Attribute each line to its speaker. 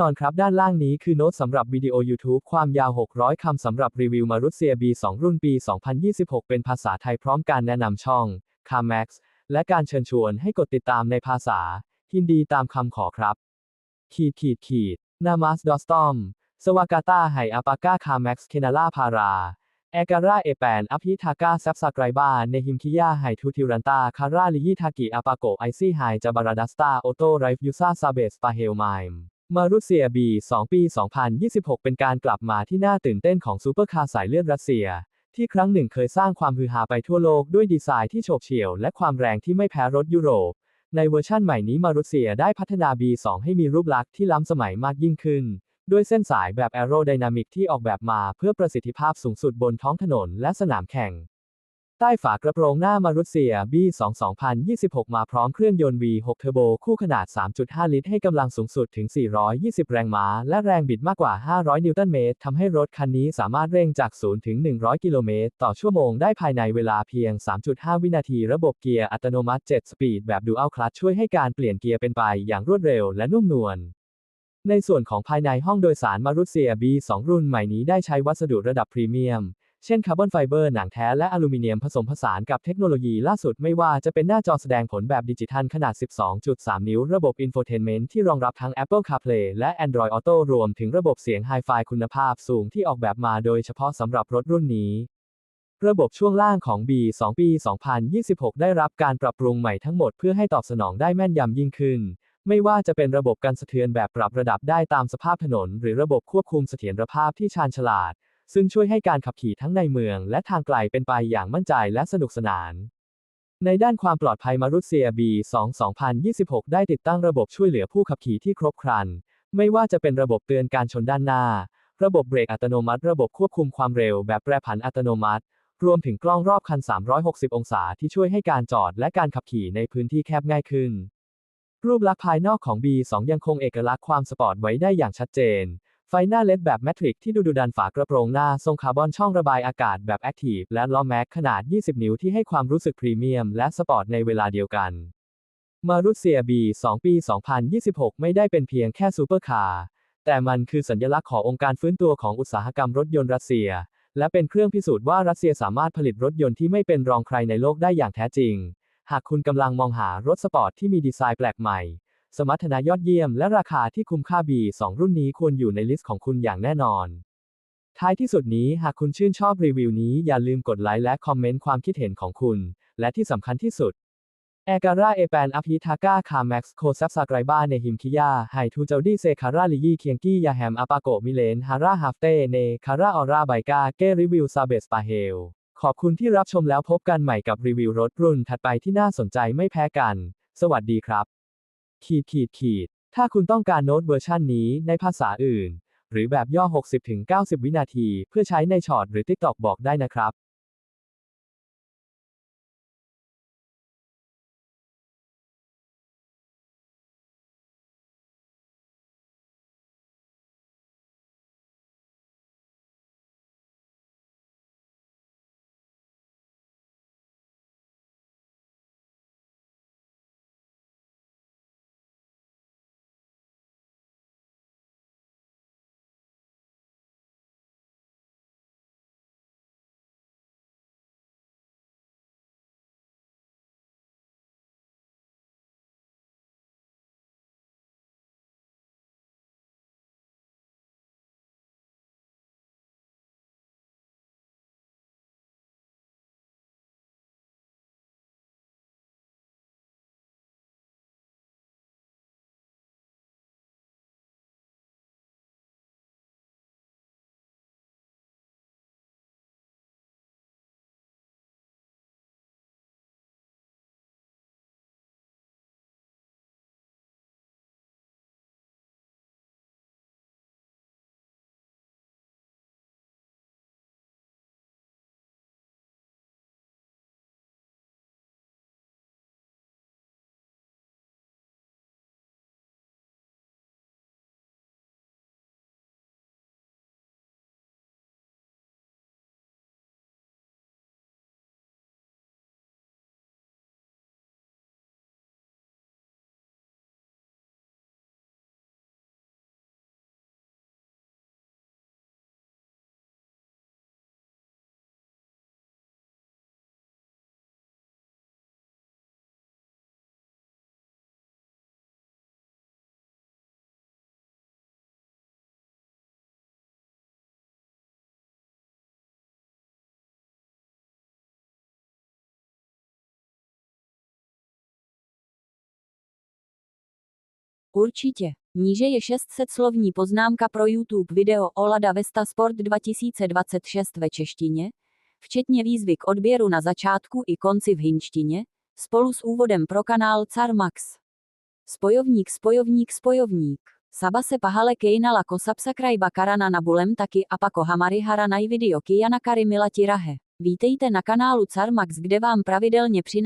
Speaker 1: นอนครับด้านล่างนี้คือโน้ตสำหรับวิดีโอ YouTube ความยาว 600 คำสำหรับรีวิวมารุเซีย B2 รุ่นปี 2026 เป็นภาษาไทยพร้อมการแนะนำช่อง c a m a x และการเชิญชวนให้กดติดตามในภาษา ฮินดีตามคำขอครับ ขีดขีดขีดนามาสดอสตอมสวากาตาไฮอาปาก้าคาแม็กซ์เคนาล่าพาราแอการาเอแปนอภิทากาแซบซากไรบาเนฮิมคิยาไฮทูทิรันตาคาราลิยิทากิอาปาโกไอซี่ไฮจาบาราดัสตาโอโตไรฟ์ยูซาซาเบสปาเฮลไมม์ มารุเซียบี2ปี 2026 เป็นการกลับมาที่น่าตื่นเต้นของซูเปอร์คาร์สายเลือดรัสเซีย ที่ครั้งหนึ่งเคยสร้างความฮือฮาไปทั่วโลกด้วยดีไซน์ที่โฉบเฉี่ยวและความแรงที่ไม่แพ้รถยุโรป ในเวอร์ชั่นใหม่นี้มารุเซียได้พัฒนา B2 ให้มีรูปลักษณ์ที่ล้ำสมัยมากยิ่งขึ้น ด้วยเส้นสายแบบแอโรไดนามิกที่ออกแบบมาเพื่อประสิทธิภาพสูงสุดบนท้องถนนและสนามแข่ง ใต้ฝากระโปรงหน้ามารุเซีย B2 2026 มาพร้อมเครื่องยนต์ V6 เทอร์โบคู่ขนาด 3.5 ลิตร ให้กำลังสูงสุดถึง 420 แรงม้า และแรงบิดมากกว่า 500 นิวตันเมตรทำให้รถคันนี้สามารถเร่งจาก 0 ถึง 100 กิโลเมตร ต่อชั่วโมงได้ภายในเวลาเพียง 3.5 วินาที ระบบเกียร์อัตโนมัติ 7 สปีด แบบ Dual Clutch ช่วยให้การเปลี่ยนเกียร์เป็นไปอย่างรวดเร็วและนุ่มนวลในส่วนของภายในห้องโดยสารมารุเซีย B2 รุ่นใหม่นี้ได้ใช้วัสดุระดับพรีเมียม เช่นคาร์บอนไฟเบอร์หนังแท้และอลูมิเนียมผสมผสานกับเทคโนโลยีล่าสุดไม่ว่าจะเป็นหน้าจอแสดงผลแบบดิจิทัลขนาด 12.3 นิ้ว ระบบ Infotainment ที่รองรับทั้ง Apple CarPlay และ Android Auto รวมถึงระบบเสียง Hi-Fi คุณภาพสูงที่ออกแบบมาโดยเฉพาะสำหรับรถรุ่นนี้ระบบช่วงล่างของ B2 ปี 2026 ได้รับการปรับปรุงใหม่ทั้งหมดเพื่อให้ตอบสนองได้แม่นยำยิ่งขึ้น ไม่ว่าจะเป็นระบบการสะเทือนแบบปรับระดับได้ตามสภาพถนน หรือระบบควบคุมเสถียรภาพที่ชาญฉลาด ซึ่งช่วยให้การขับขี่ทั้งในเมืองและทางไกลเป็นไปอย่างมั่นใจและสนุกสนาน ในด้านความปลอดภัยมารุเซีย B2 2026 ได้ติดตั้งระบบช่วยเหลือผู้ขับขี่ที่ครบครัน ไม่ว่าจะเป็นระบบเตือนการชนด้านหน้า ระบบเบรกอัตโนมัติ ระบบควบคุมความเร็วแบบแปรผันอัตโนมัติ รวมถึงกล้องรอบคัน 360 องศาที่ช่วยให้การจอดและการขับขี่ในพื้นที่แคบง่ายขึ้น รูปลักษณ์ภายนอกของ B2 ยังคงเอกลักษณ์ความสปอร์ตไว้ได้อย่างชัดเจน ไฟหน้าเลดแบบแมทริกที่ดูดุดันฝากระโปรงหน้า ทรงคาร์บอนช่องระบายอากาศแบบแอคทีฟและล้อแม็กขนาด 20 นิ้วที่ให้ความรู้สึกพรีเมียมและสปอร์ตในเวลาเดียวกันมารุเซีย B2 ปี 2026 ไม่ได้เป็นเพียงแค่ซูเปอร์คาร์ แต่มันคือสัญลักษณ์ขององค์การฟื้นตัวของอุตสาหกรรมรถยนต์รัสเซีย และเป็นเครื่องพิสูจน์ว่ารัสเซียสามารถผลิตรถยนต์ที่ไม่เป็นรองใครในโลกได้อย่างแท้จริง หากคุณกำลังมองหารถสปอร์ตที่มีดีไซน์แปลกใหม่ สมรรถนะยอดเยี่ยมและราคาที่คุ้มค่า B2 รุ่นนี้ควรอยู่ในลิสต์ของคุณอย่างแน่นอน ท้ายที่สุดนี้หากคุณชื่นชอบรีวิวนี้อย่าลืมกดไลค์และคอมเมนต์ความคิดเห็นของคุณ และที่สำคัญที่สุดแอการาเอแปนอภิทากาคาแม็กซ์โคซับซากไรบาเนหิมคิยาไฮทูเจลดีเซคาราลิยีเคียงกี้ยาแฮมอาปาโกมิเลนฮาราฮาฟเตเนคาราออราไบกาเกรีวิวซาเบสปาเฮลขอบคุณที่รับชมแล้วพบกันใหม่กับรีวิวรถรุ่นถัดไปที่น่าสนใจไม่แพ้กัน สวัสดีครับ ขีดขีดขีดถ้าคุณต้องการโน้ตเวอร์ชันนี้ในภาษาอื่น หรือแบบย่อ 60-90 วินาที เพื่อใช้ในช็อตหรือ TikTok บอกได้นะครับ
Speaker 2: Určitě. Níže je 600 slovní poznámka pro YouTube video Olada Vesta Sport 2026 ve češtině, včetně výzvy k odběru na začátku i konci v hinštině, spolu s úvodem pro kanál Carmax. Spojovník, spojovník, spojovník. Saba se pahale keinala kosapsakrajba karana na bulem taky a pako hamary hara na video kijana kary milati rahe. Vítejte na kanálu Carmax, kde vám pravidelně přináším